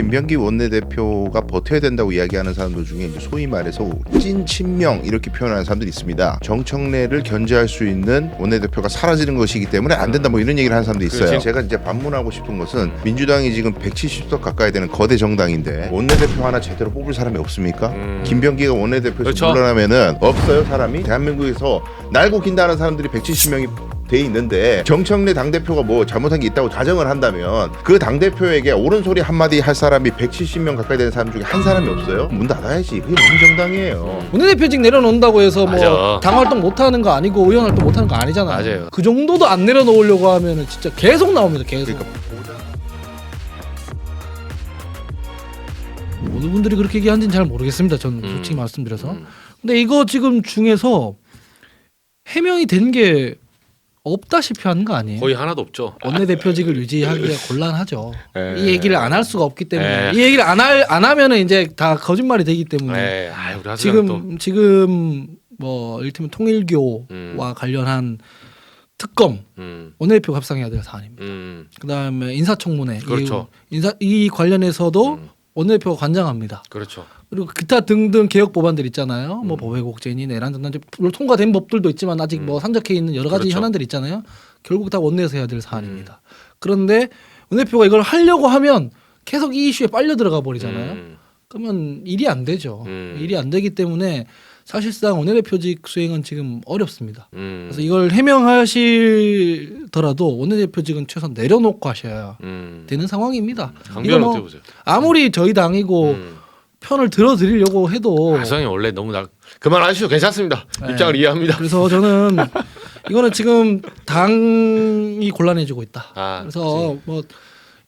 김병기 원내대표가 버텨야 된다고 이야기하는 사람들 중에 이제 소위 말해서 찐 친명 이렇게 표현하는 사람들이 있습니다. 정청래를 견제할 수 있는 원내대표가 사라지는 것이기 때문에 안 된다 뭐 이런 얘기를 하는 사람도 있어요. 그렇지. 제가 이제 반문하고 싶은 것은 민주당이 지금 170석 가까이 되는 거대 정당인데 원내대표 하나 제대로 뽑을 사람이 없습니까? 음. 김병기가 원내대표에서 그렇죠. 물러나면은 없어요 사람이 대한민국에서 날고 긴다는 사람들이 170명이 돼 있는데 정청래 당대표가 뭐 잘못한 게 있다고 가정을 한다면 그 당대표에게 옳은 소리 한마디 할 사람이 170명 가까이 되는 사람 중에 한 사람이 없어요? 문 닫아야지 그게 무슨 정당이에요 원내대표직 내려놓는다고 해서 뭐 맞아. 당 활동 못하는 거 아니고 의원 활동 못하는 거 아니잖아요. 맞아요. 그 정도도 안 내려놓으려고 하면은 진짜 계속 나옵니다. 계속. 그러니까 어느 분들이 그렇게 얘기하는지는 잘 모르겠습니다. 전 음. 솔직히 말씀드려서. 음. 근데 이거 지금 중에서 해명이 된 게 없다시피 하는 거 아니에요? 거의 하나도 없죠. 원내 대표직을 유지하기가 곤란하죠. 에. 이 얘기를 안 할 수가 없기 때문에 에. 이 얘기를 안 할 안 하면은 이제 다 거짓말이 되기 때문에 네, 아, 우리 하수영 또 지금 지금 뭐 이를테면 통일교와 음. 관련한 특검 음, 원내대표 협상해야 될 사안입니다. 음, 그다음에 인사청문회 그렇죠. 이, 인사 이 관련해서도 음. 원내대표가 관장합니다. 그렇죠. 그리고 기타 등등 개혁 법안들 있잖아요. 뭐 음. 법외국제니 내란 전단지 물론 통과된 법들도 있지만 아직 뭐 산적해 있는 여러 가지 그렇죠. 현안들 있잖아요. 결국 다 원내에서 해야 될 사안입니다. 그런데 원내대표가 이걸 하려고 하면 계속 이 이슈에 빨려 들어가 버리잖아요. 음, 그러면 일이 안 되죠. 음. 일이 안 되기 때문에 사실상 원내대표직 수행은 지금 어렵습니다. 음, 그래서 이걸 해명하시더라도 원내대표직은 최소한 내려놓고 하셔야 음. 되는 상황입니다. 강변 이거 뭐 어떻게 보세요? 아무리 저희 당이고 음. 편을 들어드리려고 해도 하수영이 원래 너무 나 그만하시죠. 괜찮습니다. 네. 입장을 이해합니다. 그래서 저는 이거는 지금 당이 곤란해지고 있다. 아, 그래서 뭐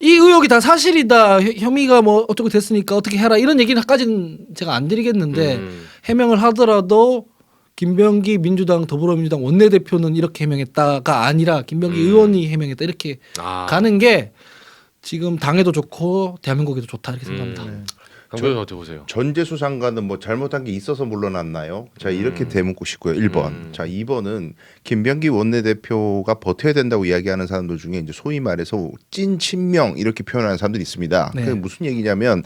이 의혹이 다 사실이다 혐- 혐의가 뭐 어쩌고 됐으니까 어떻게 해라 이런 얘기는까지는 제가 안 드리겠는데 음. 해명을 하더라도 김병기 민주당 더불어민주당 원내대표는 이렇게 해명했다가 아니라 김병기 음. 의원이 해명했다 이렇게 아, 가는 게 지금 당에도 좋고 대한민국에도 좋다 이렇게 생각합니다. 음. 강변 어떻게 보세요? 전재수 장관은 뭐 잘못한 게 있어서 물러났나요? 자 이렇게 대묻고 싶고요. 1번. 음. 자 2번은 김병기 원내대표가 버텨야 된다고 이야기하는 사람들 중에 이제 소위 말해서 찐 친명 이렇게 표현하는 사람들이 있습니다. 네. 그게 무슨 얘기냐면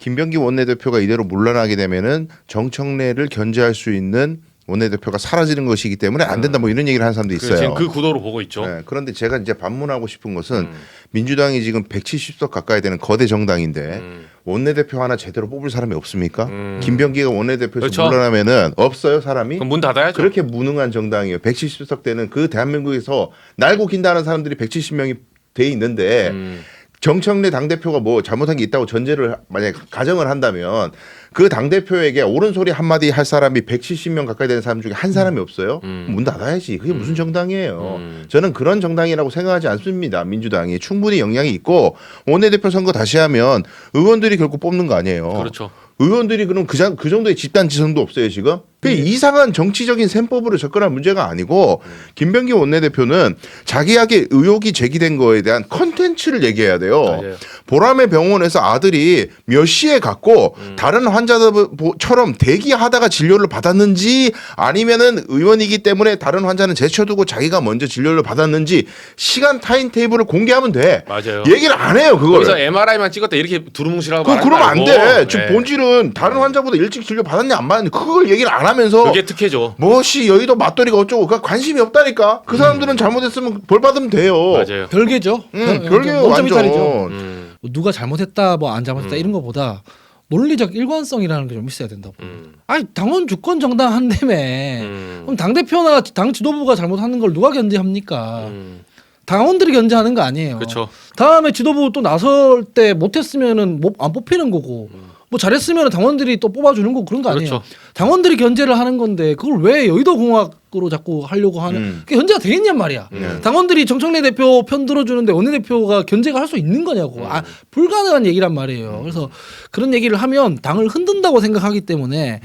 김병기 원내대표가 이대로 물러나게 되면은 정청래를 견제할 수 있는 원내대표가 사라지는 것이기 때문에 안 된다 뭐 이런 얘기를 하는 사람도 그, 있어요. 지금 그 구도로 보고 있죠. 네, 그런데 제가 이제 반문하고 싶은 것은 음. 민주당이 지금 170석 가까이 되는 거대 정당인데 음. 원내대표 하나 제대로 뽑을 사람이 없습니까? 음. 김병기가 원내대표에서 그렇죠. 물러나면은 없어요 사람이? 그럼 문 닫아야죠. 그렇게 무능한 정당이에요. 170석 되는 그 대한민국에서 날고 긴다는 사람들이 170명이 돼 있는데 음. 정청래 당대표가 뭐 잘못한 게 있다고 전제를 만약 가정을 한다면 그 당대표에게 옳은 소리 한마디 할 사람이 170명 가까이 되는 사람 중에 한 사람이 없어요. 음. 문 닫아야지. 그게 무슨 정당이에요. 음. 저는 그런 정당이라고 생각하지 않습니다. 민주당이 충분히 영향이 있고 원내대표 선거 다시 하면 의원들이 결국 뽑는 거 아니에요. 그렇죠. 의원들이 그럼 그, 장- 그 정도의 집단 지성도 없어요 지금? 그 네. 이상한 정치적인 셈법으로 접근할 문제가 아니고 음. 김병기 원내대표는 자기에게 의혹이 제기된 거에 대한 컨텐츠를 얘기해야 돼요. 맞아요. 보람의 병원에서 아들이 몇 시에 갔고 음. 다른 환자들처럼 대기하다가 진료를 받았는지 아니면은 의원이기 때문에 다른 환자는 제쳐두고 자기가 먼저 진료를 받았는지 시간 타임 테이블을 공개하면 돼. 맞아요. 얘기를 안 해요 그걸. 거기서 MRI만 찍었다 이렇게 두루뭉실하고 그 말하지 그러면 안 말고. 돼. 지금 네. 본질은 다른 환자보다 일찍 진료 받았냐 안 받았냐 그걸 얘기를 안 하면서 그게 특혜죠. 뭐시 여의도 맞돌이가 어쩌고 그 관심이 없다니까. 그 사람들은 잘못했으면 벌 받으면 돼요. 맞아요. 별개죠. 음, 별- 별개요 원점이 완전. 다르죠. 음. 뭐 누가 잘못했다 뭐 안 잘못했다 음. 이런 거보다 논리적 일관성이라는 게 좀 있어야 된다고. 음. 아니 당원 주권 정당 한다며. 음. 그럼 당 대표나 당 지도부가 잘못하는 걸 누가 견제합니까? 음. 당원들이 견제하는 거 아니에요. 그렇죠. 다음에 지도부 또 나설 때 못했으면은 못- 안 뽑히는 거고. 뭐 잘했으면 당원들이 또 뽑아주는 거 그런 거 아니에요. 그렇죠. 당원들이 견제를 하는 건데 그걸 왜 여의도 공학으로 자꾸 하려고 하는? 음. 그게 견제가 되겠냔 말이야. 음. 당원들이 정청래 대표 편 들어주는데 원내대표가 견제가 할 수 있는 거냐고. 아, 불가능한 얘기란 말이에요. 그래서 그런 얘기를 하면 당을 흔든다고 생각하기 때문에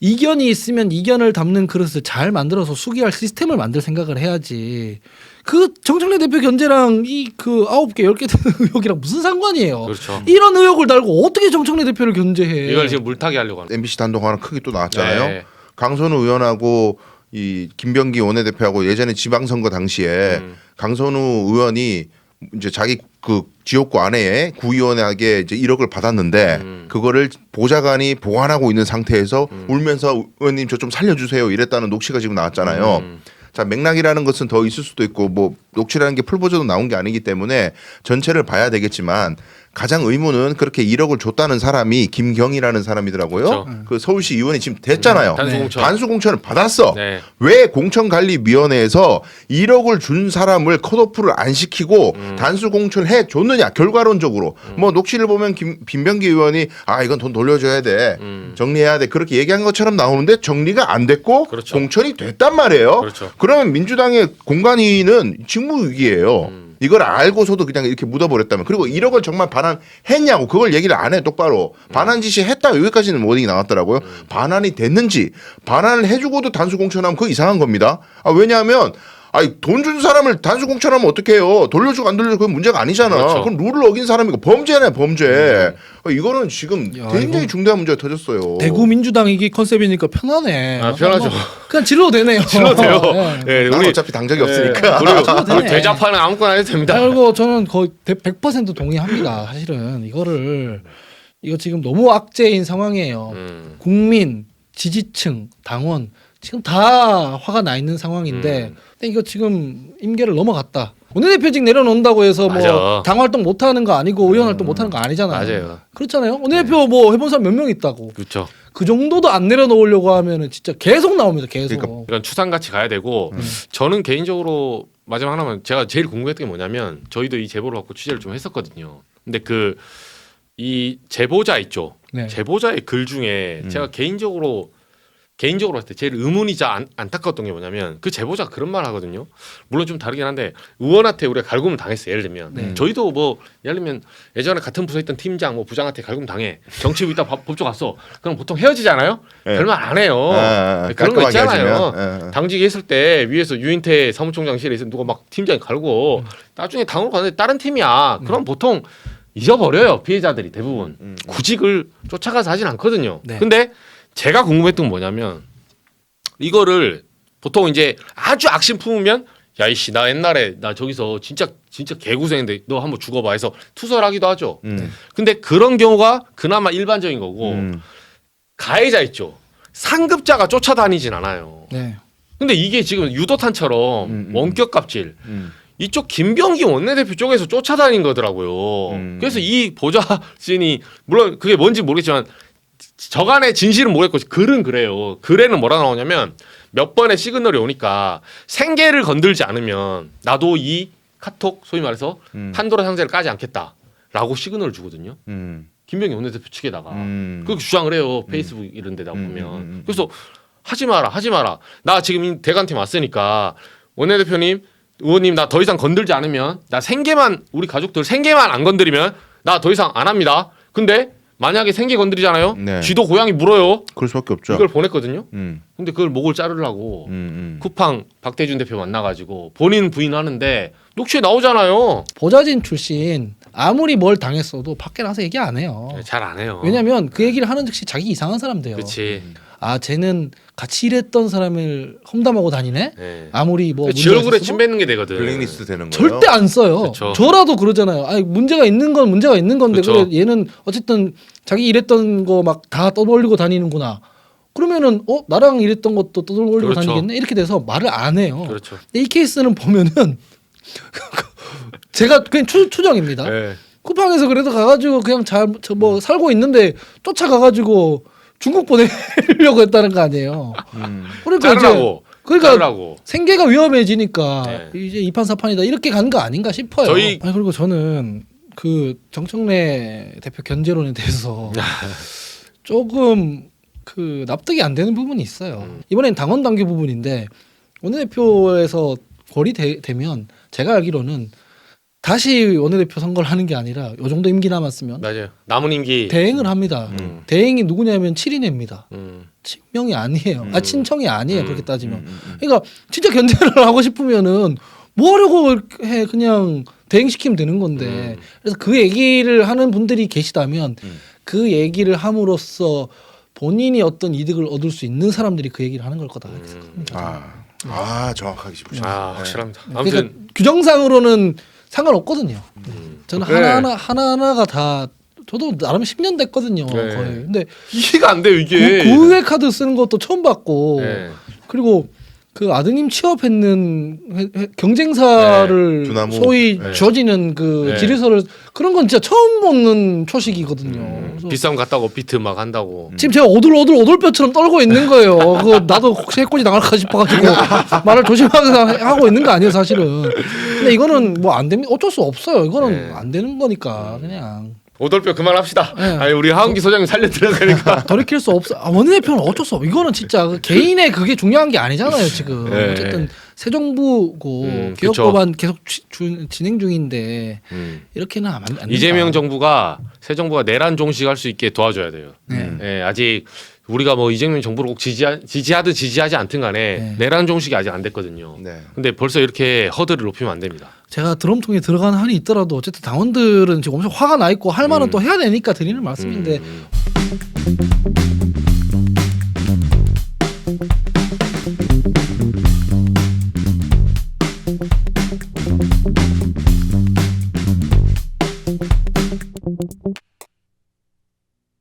이견이 있으면 이견을 담는 그릇을 잘 만들어서 수기할 시스템을 만들 생각을 해야지. 그 정청래 대표 견제랑 이 그 아홉 개, 열 개 되는 의혹이랑 무슨 상관이에요. 그렇죠. 이런 의혹을 달고 어떻게 정청래 대표를 견제해? 이걸 지금 물타기 하려고 하는. MBC 단독 하나 크게 또 나왔잖아요. 네. 강선우 의원하고 이 김병기 원내대표하고 예전에 지방선거 당시에 음. 강선우 의원이 이제 자기 그 지역구 안에 구의원에게 이제 1억을 받았는데 음. 그거를 보좌관이 보관하고 있는 상태에서 울면서 의원님 저 좀 살려주세요 이랬다는 녹취가 지금 나왔잖아요. 음. 자 맥락이라는 것은 더 있을 수도 있고 뭐 녹취라는 게 풀 버전으로 나온 게 아니기 때문에 전체를 봐야 되겠지만 가장 의문은 그렇게 1억을 줬다는 사람이 김경이라는 사람이더라고요. 그렇죠. 그 서울시 의원이 지금 됐잖아요. 단수 네. 공천. 단수 공천을 받았어. 네. 왜 공천관리위원회에서 1억을 준 사람을 컷오프를 안 시키고 음. 단수 공천을 해 줬느냐 결과론적으로 뭐 녹취를 보면 김, 김병기 의원이 아 이건 돈 돌려줘야 돼 음. 정리해야 돼 그렇게 얘기한 것처럼 나오는데 정리가 안 됐고 그렇죠. 공천이 됐단 말이에요. 그렇죠. 그러면 민주당의 공관위는 직무유기예요. 음. 이걸 알고서도 그냥 이렇게 묻어버렸다면. 그리고 1억을 정말 반환했냐고. 그걸 얘기를 안 해 똑바로. 음. 반환 지시 했다 여기까지는 워딩이 나왔더라고요. 반환이 됐는지 반환을 해주고도 단수 공천하면 그거 이상한 겁니다. 아 왜냐하면 아니 돈 준 사람을 단수 공천하면 어떡해요 돌려주고 안 돌려주고 그건 문제가 아니잖아 그렇죠. 그럼 룰을 어긴 사람이고 범죄네 범죄 아, 이거는 지금 야, 굉장히 이거 중대한 문제가 터졌어요 대구 민주당 이게 컨셉이니까 편하네. 아, 편하죠. 뭐 그냥 질러도 되네요. 질러도 돼요. 네. 예, 난 우리 어차피 당적이 예, 없으니까 그리고 되네. 우리 대자파는 아무거나 해도 됩니다. 그리고 저는 거의 100% 동의합니다. 사실은 이거를 이거 지금 너무 악재인 상황이에요. 음. 국민, 지지층, 당원 지금 다 화가 나 있는 상황인데 음. 근데 이거 지금 임계를 넘어갔다. 원내대표직 내려놓는다고 해서 뭐 맞아. 당 활동 못 하는 거 아니고 의원 활동 못 하는 거 아니잖아요. 맞아요. 그렇잖아요. 원내대표 뭐 해본 사람 몇 명 있다고. 그렇죠. 그 정도도 안 내려놓으려고 하면은 진짜 계속 나옵니다. 계속. 그러니까 이건 추상같이 가야 되고 음. 저는 개인적으로 마지막 하나만 제가 제일 궁금했던 게 뭐냐면 저희도 이 제보를 갖고 취재를 좀 했었거든요. 근데 그 이 제보자 있죠. 네. 제보자의 글 중에 음. 제가 개인적으로 개인적으로 봤을 때 제일 의문이자 안, 안타까웠던 게 뭐냐면 그 제보자가 그런 말 하거든요. 물론 좀 다르긴 한데 의원한테 우리가 갈굼을 당했어요. 예를 들면 네. 저희도 뭐 예를 들면 예전에 같은 부서에 있던 팀장 뭐 부장한테 갈굼 당해 정치부 있다 법- 법조 갔어. 그럼 보통 헤어지잖아요. 네. 별말 안 해요. 아, 아, 아, 그런 거 있잖아요. 예, 예. 당직에 있을 때 위에서 유인태 사무총장실에 있어 누가 막 팀장이 갈고 음. 나중에 당으로 가는데 다른 팀이야. 그럼 보통 잊어버려요 피해자들이 대부분 음, 음. 구직을 쫓아가서 하진 않거든요. 네. 근데 제가 궁금했던 건 뭐냐면 이거를 보통 이제 아주 악심 품으면 야 이씨 나 옛날에 나 저기서 진짜 진짜 개고생인데 너 한번 죽어봐 해서 투설하기도 하죠. 음. 근데 그런 경우가 그나마 일반적인 거고 음. 가해자 있죠. 상급자가 쫓아다니진 않아요. 네. 근데 이게 지금 유도탄처럼 음, 음. 원격 갑질 음. 이쪽 김병기 원내대표 쪽에서 쫓아다닌 거더라고요. 음. 그래서 이 보좌진이 물론 그게 뭔지 모르겠지만 저간의 진실은 모르겠고 글은 그래요. 글에는 뭐라 나오냐면 몇 번의 시그널이 오니까 생계를 건들지 않으면 나도 이 카톡 소위 말해서 음. 판도라 상자를 까지 않겠다라고 시그널을 주거든요. 음. 김병기 원내대표 측에다가 음. 그렇게 주장을 해요. 페이스북 이런 데다 음, 보면. 음, 음, 음. 그래서 하지 마라, 하지 마라. 나 지금 이 대관팀 왔으니까 원내대표님, 의원님 나 더 이상 건들지 않으면 나 생계만 우리 가족들 생계만 안 건드리면 나 더 이상 안 합니다. 근데 만약에 생계 건드리잖아요. 네. 쥐도 고양이 물어요. 그럴 수밖에 없죠. 이걸 보냈거든요. 음. 근데 그걸 목을 자르려고 음, 음. 쿠팡 박대준 대표 만나가지고 본인 부인하는데 녹취에 나오잖아요. 보좌진 출신 아무리 뭘 당했어도 밖에 나서 얘기 안 해요. 잘 안 해요. 왜냐면 그 얘기를 하는 즉시 자기 이상한 사람 돼요. 그렇지. 아 쟤는 같이 일했던 사람을 험담하고 다니네. 네. 아무리 뭐 지 문제가 얼굴에? 침 뱉는 게 되거든. 블랙리스트 되는 거예요. 절대 안 써요. 그쵸. 저라도 그러잖아요. 아니 문제가 있는 건 문제가 있는 건데 그쵸. 그래 얘는 어쨌든 자기 일했던 거 막 다 떠돌리고 다니는구나. 그러면은 어 나랑 일했던 것도 떠돌리고 그렇죠. 다니겠네 이렇게 돼서 말을 안 해요. 그렇죠. 근데 이 케이스는 보면은 제가 그냥 추, 추정입니다. 네. 쿠팡에서 그래도 가가지고 그냥 잘 뭐 살고 있는데 쫓아가가지고 중국 보내려고 했다는 거 아니에요. 음. 그러니까 이제 자르라고. 그러니까 자르라고. 생계가 위험해지니까 네. 이제 이판사판이다 이렇게 간 거 아닌가 싶어요. 저희- 아니 그리고 저는 그 정청래 대표 견제론에 대해서 조금 그 납득이 안 되는 부분이 있어요. 음. 이번엔 당원 단계 부분인데 원내대표에서 거리 되, 되면 제가 알기로는 다시 원내대표 선거를 하는 게 아니라 요 정도 임기 남았으면 맞아요. 남은 임기. 대행을 합니다. 음. 대행이 누구냐면 7인입니다. 음. 친명이 아니에요. 아 음. 친청이 아니에요. 음. 그렇게 따지면. 음, 음, 그러니까 진짜 견제를 하고 싶으면은 뭐 하려고 해 그냥 대행시키면 되는 건데 음. 그래서 그 얘기를 하는 분들이 계시다면 음. 그 얘기를 함으로써 본인이 어떤 이득을 얻을 수 있는 사람들이 그 얘기를 하는 걸 거다 이렇게 음. 생각합니다. 아, 아 정확하게 짚으셨네. 아 네. 확실합니다. 그러니까 아무튼 규정상으로는 상관없거든요. 음. 저는 네. 하나하나 하나하나가 다 저도 나름 10년 됐거든요. 네. 거의. 근데 이해가 안 돼요 구, 이게. 구회 카드 쓰는 것도 처음 봤고 네. 그리고 그 아드님 취업했는 회- 회- 경쟁사를 네, 두나무. 소위 네. 줘지는 그 네. 지리서를 그런 건 진짜 처음 보는 초식이거든요. 음, 그래서 비싼 거 갔다고 비트 막 한다고. 지금 제가 오들오들 오돌뼈처럼 떨고 있는 거예요. 그 나도 혹시 해코지 당할까 싶어가지고 말을 조심하게 하고 있는 거 아니에요, 사실은. 근데 이거는 뭐 안 됩니다. 어쩔 수 없어요. 이거는 네. 안 되는 거니까 그냥 오돌뼈 그만합시다. 네. 아니 우리 하은기 소장님 살려드려야 되니까. 돌이킬 수 없어. 아, 원내대표는 어쩔 수 없어. 이거는 진짜 그 개인의 그게 중요한 게 아니잖아요, 지금. 네. 어쨌든 새 정부고 음, 개혁 그쵸. 법안 계속 주- 주- 진행 중인데 음. 이렇게는 안, 안 된다. 이재명 정부가 새 정부가 내란 종식할 수 있게 도와줘야 돼요. 네. 예, 아직 우리가 뭐 이재명 정부를 꼭 지지하, 지지하든 지지하지 않든 간에 네. 내란 종식이 아직 안 됐거든요. 네. 근데 벌써 이렇게 허들을 높이면 안 됩니다. 제가 드럼통에 들어가는 한이 있더라도 어쨌든 당원들은 지금 엄청 화가 나 있고 할 말은 음. 또 해야 되니까 드리는 말씀인데